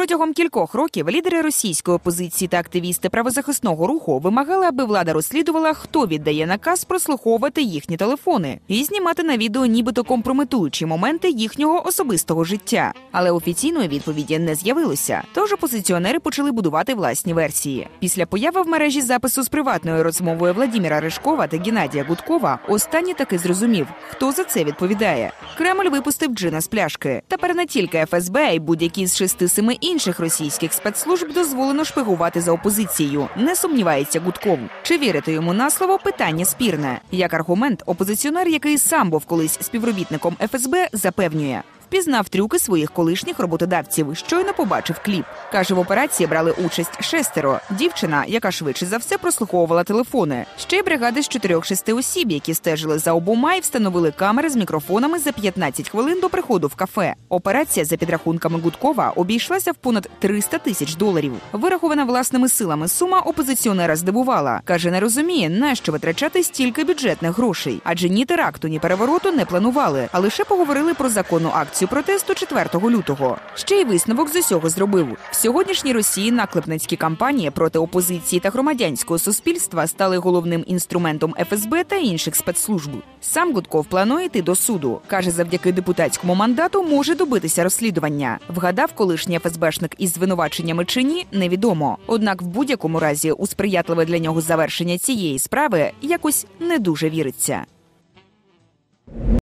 Протягом кількох років лідери російської опозиції та активісти правозахисного руху вимагали, аби влада розслідувала, хто віддає наказ прослуховувати їхні телефони і знімати на відео, нібито компрометуючі моменти їхнього особистого життя. Але офіційної відповіді не з'явилося. Тож опозиціонери почали будувати власні версії. Після появи в мережі запису з приватною розмовою Владіміра Ришкова та Геннадія Гудкова останній таки зрозумів, хто за це відповідає. Кремль випустив джина з пляшки. Тепер не тільки ФСБ, а й будь-які з шести-семи інших російських спецслужб дозволено шпигувати за опозицією. Не сумнівається Гудков. Чи вірити йому на слово? Питання спірне. Як аргумент, опозиціонер, який сам був колись співробітником ФСБ, запевнює. Впізнав трюки своїх колишніх роботодавців. Щойно побачив кліп. Каже, в операції брали участь шестеро. Дівчина, яка швидше за все прослуховувала телефони. Ще й бригади з чотирьох-шести осіб, які стежили за обома і встановили камери з мікрофонами за 15 хвилин до приходу в кафе. Операція, за підрахунками Гудкова, обійшлася в понад 300 тисяч доларів. Вирахована власними силами сума опозиціонера здивувала. каже, не розуміє, нащо витрачати стільки бюджетних грошей, адже ні теракту, ні перевороту не планували, а лише поговорили про законну акцію акцію протесту 4 лютого. Ще й висновок з усього зробив в сьогоднішній Росії. Наклепницькі кампанії проти опозиції та громадянського суспільства стали головним інструментом ФСБ та інших спецслужб. Сам Гудков планує йти до суду. каже, завдяки депутатському мандату може добитися розслідування. Вгадав колишній ФСБшник із звинуваченнями чи ні, невідомо. Однак, в будь-якому разі, у сприятливе для нього завершення цієї справи якось не дуже віриться.